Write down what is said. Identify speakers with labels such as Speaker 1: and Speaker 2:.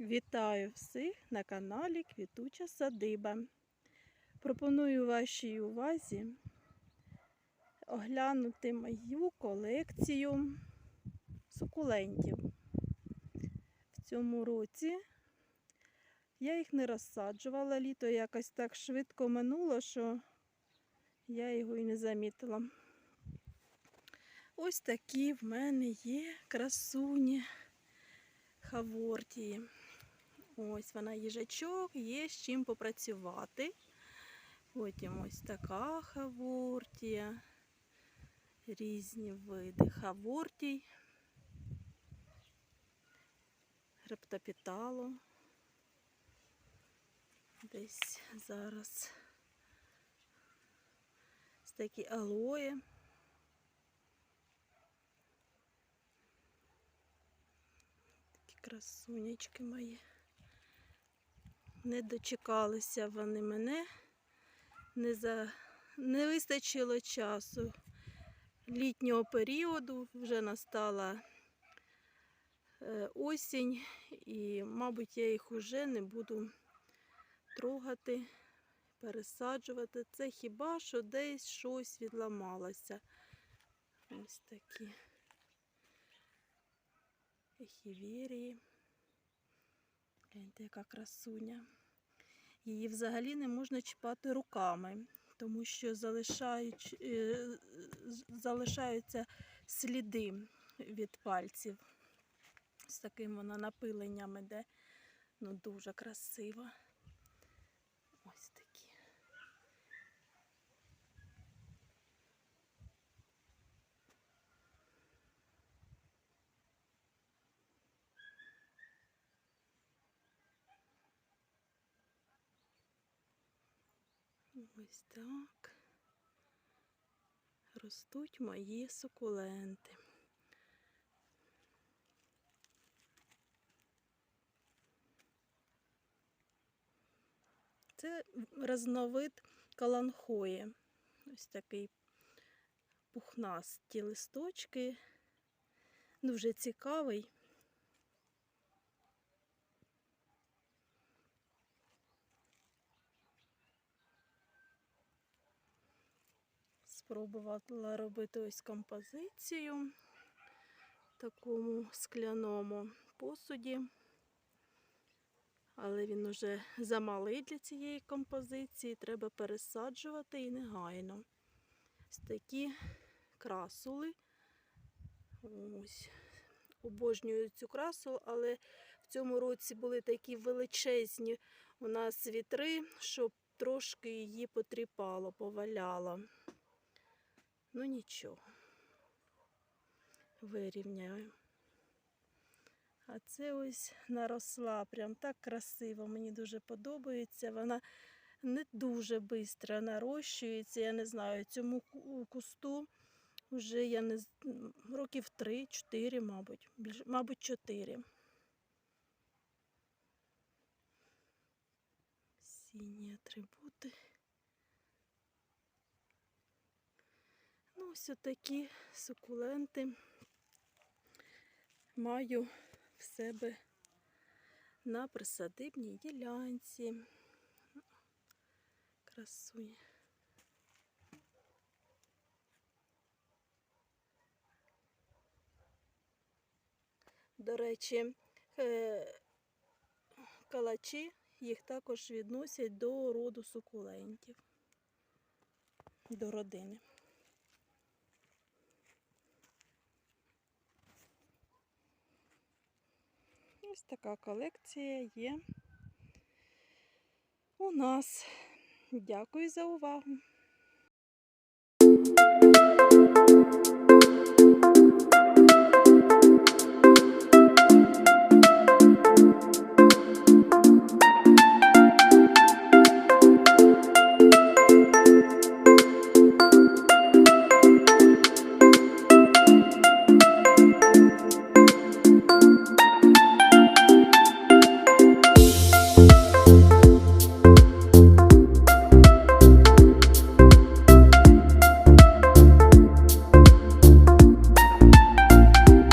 Speaker 1: Вітаю всіх на каналі Квітуча Садиба. Пропоную вашій увазі оглянути мою колекцію сукулентів. В цьому році я їх не розсаджувала, літо якось так швидко минуло, що я його і не замітила. Ось такі в мене є красуні хавортії. Ось вона їжачок, є з чим попрацювати. Потім ось така хавортія. Різні види хавортій. Рептопіталу. Десь зараз ось такі алої. Такі красунечки мої. Не дочекалися вони мене, не, за... не вистачило часу літнього періоду, вже настала е, осінь, і, мабуть, я їх вже не буду трогати, пересаджувати. Це хіба що десь щось відламалося. Ось такі ехівірії. Гляньте, яка красуня. Її взагалі не можна чіпати руками, тому що е, залишаються сліди від пальців. З таким вона напиленням іде. Ну, дуже красива. Ось такі. Ось так ростуть мої сукуленти. Це різновид каланхої. Ось такий пухнасті листочки. Дуже цікавий. Спробувала робити ось композицію в такому скляному посуді, але він уже замалий для цієї композиції, треба пересаджувати і негайно. Ось такі красули. Ось. Обожнюю цю красу, але в цьому році були такі величезні у нас вітри, щоб трошки її потріпало, поваляло. Ну нічого. Вирівняю. А це ось наросла, прям так красиво, мені дуже подобається. Вона не дуже швидко нарощується. Я не знаю, цьому кусту вже я не років 3-4, мабуть. Більш, мабуть, 4. Сині атрибути. Ось такі сукуленти маю в себе на присадибній ділянці. Красуня. До речі, е, калачі їх також відносять до роду сукулентів, до родини. Ось така колекція є у нас. Дякую за увагу.